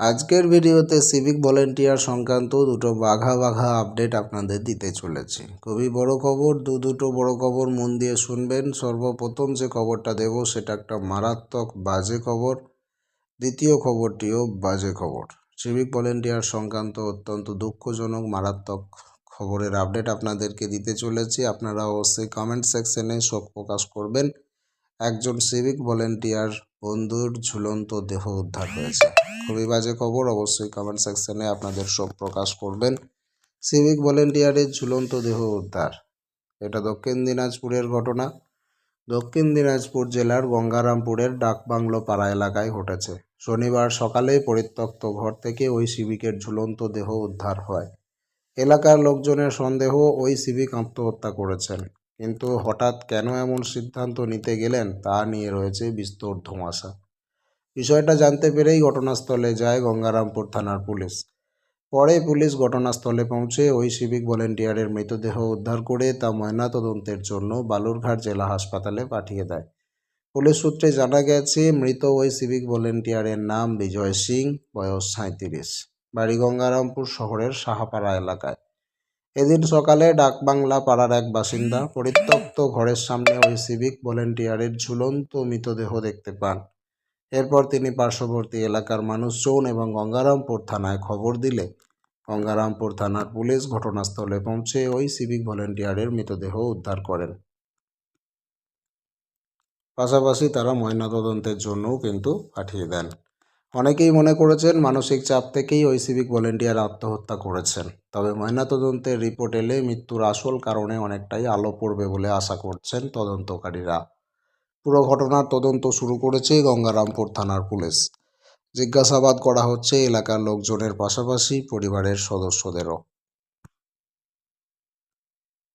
আজকের ভিডিওতে civic volunteer সংক্রান্ত দুটো বাঘা বাঘা আপডেট আপনাদের দিতে চলেছি। খুবই বড় খবর, দু দুটো বড় খবর মন দিয়ে শুনবেন। সর্বপ্রথম যে খবরটা দেব সেটা একটা মারাত্মক বাজে খবর। দ্বিতীয় খবরটিও বাজে খবর। সিভিক ভলেন্টিয়ার সংক্রান্ত অত্যন্ত দুঃখজনক, মারাত্মক খবরের আপডেট আপনাদেরকে দিতে চলেছি। আপনারা অবশ্যই কমেন্ট সেকশনে শোক প্রকাশ করবেন। একজন সিভিক ভলেন্টিয়ার বন্ধুর ঝুলন্ত দেহ উদ্ধার হয়েছে। খুবই বাজে খবর, অবশ্যই কমেন্ট সেকশনে আপনাদের শোক প্রকাশ করবেন। সিভিক ভলেন্টিয়ারের ঝুলন্ত দেহ উদ্ধার, এটা দক্ষিণ দিনাজপুরের ঘটনা। দক্ষিণ দিনাজপুর জেলার গঙ্গারামপুরের ডাকবাংলো পাড়া এলাকায় ঘটেছে। শনিবার সকালে পরিত্যক্ত ঘর থেকে ওই সিভিকের ঝুলন্ত দেহ উদ্ধার হয়। এলাকার লোকজনের সন্দেহ, ওই সিভিক আত্মহত্যা করেছেন। কিন্তু হঠাৎ কেন এমন সিদ্ধান্ত নিতে গেলেন তা নিয়ে রয়েছে বিস্তর ধোঁয়াশা। বিষয়টা জানতে পেরেই ঘটনাস্থলে যায় গঙ্গারামপুর থানার পুলিশ। পরে পুলিশ ঘটনাস্থলে পৌঁছে ওই সিভিক ভলেন্টিয়ারের মৃতদেহ উদ্ধার করে তা ময়নাতদন্তের জন্য বালুরঘাট জেলা হাসপাতালে পাঠিয়ে দেয়। পুলিশ সূত্রে জানা গেছে, মৃত ওই সিভিক ভলেন্টিয়ারের নাম বিজয় সিং, বয়স সাঁত্রিশ বাড়ি গঙ্গারামপুর শহরের সাহাপাড়া এলাকায়। এদিন সকালে ডাকবাংলা পাড়ার এক বাসিন্দা পরিত্যক্ত ঘরের সামনে ওই সিভিক ভলেন্টিয়ারের ঝুলন্ত মৃতদেহ দেখতে পান। এরপর তিনি পার্শ্ববর্তী এলাকার মানুষজন এবং গঙ্গারামপুর থানায় খবর দিলে গঙ্গারামপুর থানার পুলিশ ঘটনাস্থলে পৌঁছে ওই সিভিক ভলেন্টিয়ারের মৃতদেহ উদ্ধার করেন। পাশাপাশি তারা ময়নাতদন্তের জন্যও কিন্তু পাঠিয়ে দেন। অনেকেই মনে করেছেন মানসিক চাপ থেকেই ওই সিভিক ভলেন্টিয়ার আত্মহত্যা করেছেন। তবে ময়নাতদন্তের রিপোর্ট এলে মৃত্যুর আসল কারণে অনেকটাই আলো পড়বে বলে আশা করছেন তদন্তকারীরা। পুরো ঘটনার তদন্ত শুরু করেছে গঙ্গারামপুর থানার পুলিশ। জিজ্ঞাসাবাদ করা হচ্ছে এলাকার লোকজনের পাশাপাশি পরিবারের সদস্যদেরও।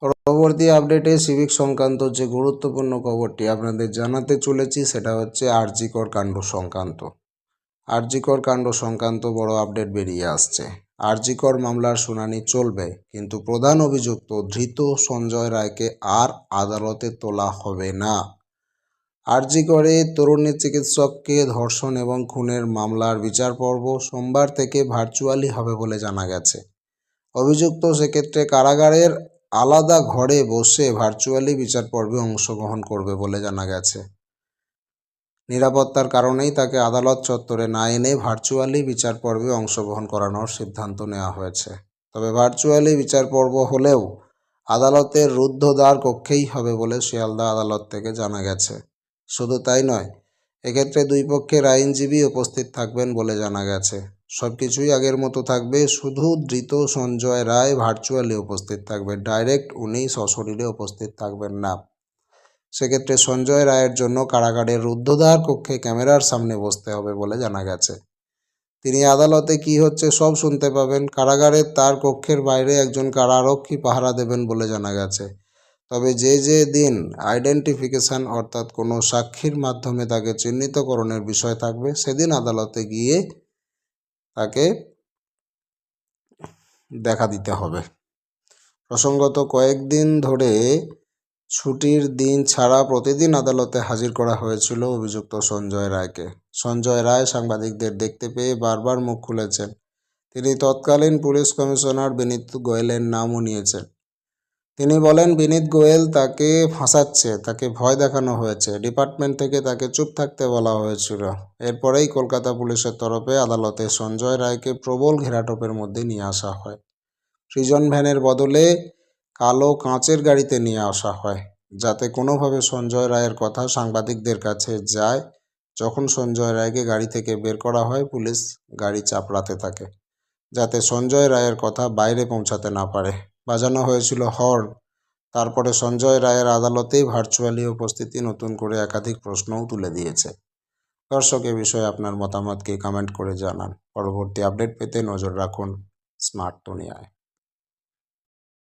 পরবর্তী আপডেটে সিভিক সংক্রান্ত যে গুরুত্বপূর্ণ খবরটি আপনাদের জানাতে চলেছি সেটা হচ্ছে আরজিকর কাণ্ড সংক্রান্ত। আরজিকর কাণ্ড সংক্রান্ত বড় আপডেট বেরিয়ে আসছে। আরজিকর মামলার শুনানি চলবে, কিন্তু প্রধান অভিযুক্ত ধৃত সঞ্জয় রায়কে আর আদালতে তোলা হবে না। আরজি করে তরুণী চিকিৎসককে ধর্ষণ এবং খুনের মামলার বিচার পর্ব সোমবার থেকে ভার্চুয়ালি হবে বলে জানা গেছে। অভিযুক্ত সেক্ষেত্রে কারাগারের আলাদা ঘরে বসে ভার্চুয়ালি বিচার পর্বে অংশগ্রহণ করবে বলে জানা গেছে। নিরাপত্তার কারণেই তাকে আদালত চত্বরে না এনে ভার্চুয়ালি বিচার পর্বে অংশগ্রহণ করানোর সিদ্ধান্ত নেওয়া হয়েছে। তবে ভার্চুয়ালি বিচার পর্ব হলেও আদালতের রুদ্ধদ্বার কক্ষেই হবে বলে শিয়ালদা আদালত থেকে জানা গেছে। শুধু তাই নয়, এক্ষেত্রে দুই পক্ষের আইনজীবী উপস্থিত থাকবেন বলে জানা গেছে। সব কিছুই আগের মতো থাকবে, শুধু ধৃত সঞ্জয় রায় ভার্চুয়ালি উপস্থিত থাকবে ডাইরেক্ট উনি সশরীরে উপস্থিত থাকবেন না। সেক্ষেত্রে সঞ্জয় রায়ের জন্য কারাগারের রুদ্ধদ্বার কক্ষে ক্যামেরার সামনে বসতে হবে বলে জানা গেছে। তিনি আদালতে কি হচ্ছে সব শুনতে পাবেন। কারাগারের তার কক্ষের বাইরে একজন কারারক্ষী পাহারা দেবেন বলে জানা গেছে। তবে যে যে দিন আইডেন্টিফিকেশান অর্থাৎ কোনো সাক্ষীর মাধ্যমে তাকে চিহ্নিতকরণের বিষয় থাকবে, সেদিন আদালতে গিয়ে তাকে দেখা দিতে হবে। প্রসঙ্গত কয়েকদিন ধরে ছুটির দিন ছাড়া প্রতিদিন আদালতে হাজির করা হয়েছিল অভিযুক্ত সঞ্জয় রায়কে। সঞ্জয় রায় সাংবাদিকদের দেখতে পেয়ে বারবার মুখ খুলেছেন। তিনি তৎকালীন পুলিশ কমিশনার বিনীত গোয়েলের নামও নিয়েছেন। তিনি বলেন, বিনীত গোয়েল তাকে ফাঁসাচ্ছে, তাকে ভয় দেখানো হয়েছে। ডিপার্টমেন্ট থেকে তাকে চুপ থাকতে বলা হয়েছিল। এরপরেই কলকাতা পুলিশের তরফে আদালতে সঞ্জয় রায়কে প্রবল ঘেরাটোপের মধ্যে নিয়ে আসা হয়। সৃজন ভ্যানের বদলে কালো কাঁচের গাড়িতে নিয়ে আসা হয়, যাতে কোনোভাবে সঞ্জয় রায়ের কথা সাংবাদিকদের কাছে যায়। যখন সঞ্জয় রায়কে গাড়ি থেকে বের করা হয়, পুলিশ গাড়ি চাপড়াতে থাকে, যাতে সঞ্জয় রায়ের কথা বাইরে পৌঁছাতে না পারে। বাজানো হয়েছিল হর্ন। তারপরে সঞ্জয় রায়ের আদালতেই ভার্চুয়ালি উপস্থিতি নতুন করে একাধিক প্রশ্নও তুলে দিয়েছে। দর্শক, এ বিষয়ে আপনার মতামতকে কমেন্ট করে জানান। পরবর্তী আপডেট পেতে নজর রাখুন স্মার্ট দুনিয়ায়।